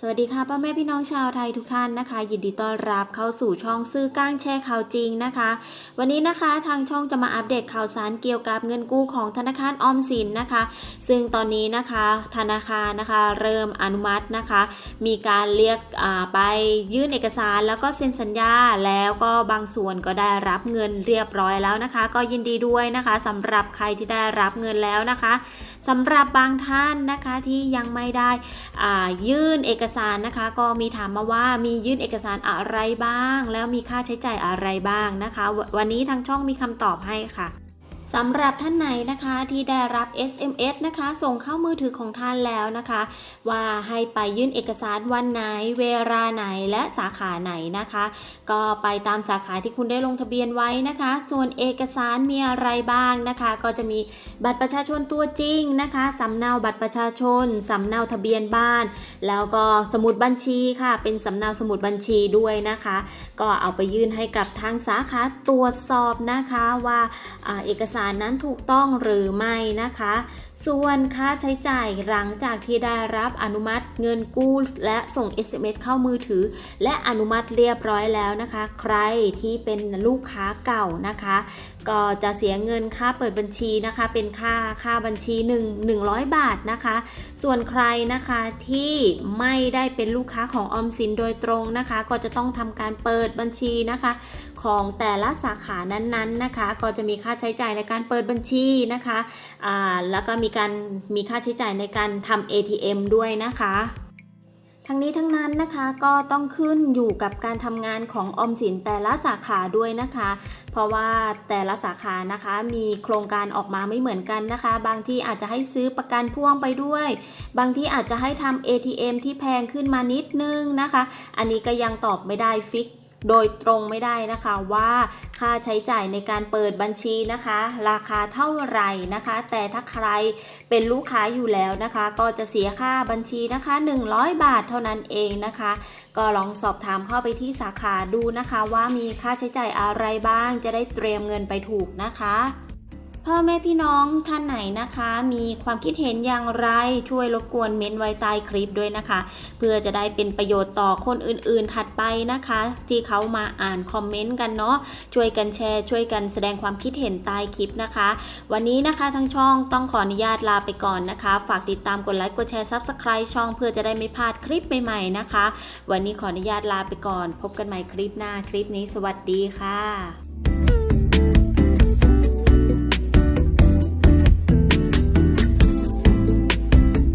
สวัสดีค่ะพ่อแม่พี่น้องชาวไทยทุกท่านนะคะ ยินดีต้อนรับเข้าสู่ช่องซื้อก้างแชร์ข่าวจริงนะคะ วันนี้นะคะทางช่องจะมาอัปเดตข่าวสารเกี่ยวกับเงินกู้ของธนาคารออมสินนะคะ ซึ่งตอนนี้นะคะธนาคารนะคะเริ่มอนุมัตินะคะ มีการเรียกไปยื่นเอกสารแล้วก็เซ็นสัญญาแล้วก็บางส่วนก็ได้รับเงินเรียบร้อยแล้วนะคะ ก็ยินดีด้วยนะคะสำหรับใครที่ได้รับเงินแล้วนะคะสำหรับบางท่านนะคะที่ยังไม่ได้ยื่นเอกสารนะคะ ก็มีถามมาว่ามียื่นเอกสารอะไรบ้าง แล้วมีค่าใช้จ่ายอะไรบ้างนะคะววันนี้ทางช่องมีคำตอบให้ค่ะ สำหรับท่านไหนนะคะที่ได้รับ SMS นะคะ ส่งเข้ามือถือของท่านแล้วนะคะ ว่าให้ไปยื่นเอกสารวันไหน เวลาไหนและสาขาไหนนะคะ ก็ไปตามสาขาที่คุณได้ลงทะเบียนไว้นะคะ ส่วนเอกสารมีอะไรบ้างนะคะ ก็จะมีบัตรประชาชนตัวจริงนะคะสำเนาบัตรประชาชนสำเนาทะเบียนบ้าน แล้วก็สมุดบัญชีค่ะ เป็นสำเนาสมุดบัญชีด้วยนะคะ ก็เอาไปยื่นให้กับทางสาขาตรวจสอบนะคะว่าอ่าเอกสารนั้นถูกต้องหรือไม่นะคะ ส่วนค่าใช้จ่ายหลังจากที่ได้รับอนุมัติเงินกู้และส่ง SMS เข้ามือถือ และอนุมัติเรียบร้อยแล้วนะคะ ใครที่เป็นลูกค้าเก่านะคะ ก็จะเสียเงินค่าเปิดบัญชีนะคะ เป็นค่าค่าบัญชี 1 100 บาทนะคะ ส่วนใครนะคะที่ไม่ได้เป็นลูกค้าของออมสินโดยตรงนะคะ ก็จะต้องทำการเปิดบัญชีนะคะ ของแต่ละสาขานั้นๆนะคะ ก็จะมีค่าใช้จ่ายในการเปิดบัญชีนะคะแล้วก็มีการมีค่าใช้จ่ายในการทำ ATM ด้วยนะคะทั้งนี้ทั้งนั้นนะคะก็ต้องขึ้นอยู่กับการทำงานของออมสินแต่ละสาขาด้วยนะคะ เพราะว่าแต่ละสาขานะคะมีโครงการออกมาไม่เหมือนกันนะคะ บางที่อาจจะให้ซื้อประกันพ่วงไปด้วย บางที่อาจจะให้ทำ ATM ที่แพงขึ้นมานิดนึงนะคะ อันนี้ก็ยังตอบไม่ได้ฟิก โดยตรงไม่ได้นะคะว่าค่าใช้จ่ายในการเปิดบัญชีนะคะ ราคาเท่าไหร่นะคะ แต่ถ้าใครเป็นลูกค้าอยู่แล้วนะคะ ก็จะเสียค่าบัญชีนะคะ 100 บาทเท่านั้นเองนะคะ ก็ลองสอบถามเข้าไปที่สาขาดูนะคะ ว่ามีค่าใช้จ่ายอะไรบ้างจะได้เตรียมเงินไปถูกนะคะ พ่อแม่พี่น้องท่านไหนนะคะ มีความคิดเห็นอย่างไรช่วยรบกวนเม้นไว้ใต้คลิปด้วยนะคะ เพื่อจะได้เป็นประโยชน์ต่อคนอื่นๆถัดไปนะคะ ที่เขามาอ่านคอมเมนต์กันเนาะช่วยกันแชร์ ช่วยกันแสดงความคิดเห็นใต้คลิปนะคะ วันนี้นะคะทั้งช่องต้องขออนุญาตลาไปก่อนนะคะ ฝากติดตามกดไลค์กดแชร์ Subscribe ช่องเพื่อจะได้ไม่พลาดคลิปใหม่ๆนะคะ วันนี้ขออนุญาตลาไปก่อน พบกันใหม่คลิปหน้าคลิปนี้ สวัสดีค่ะ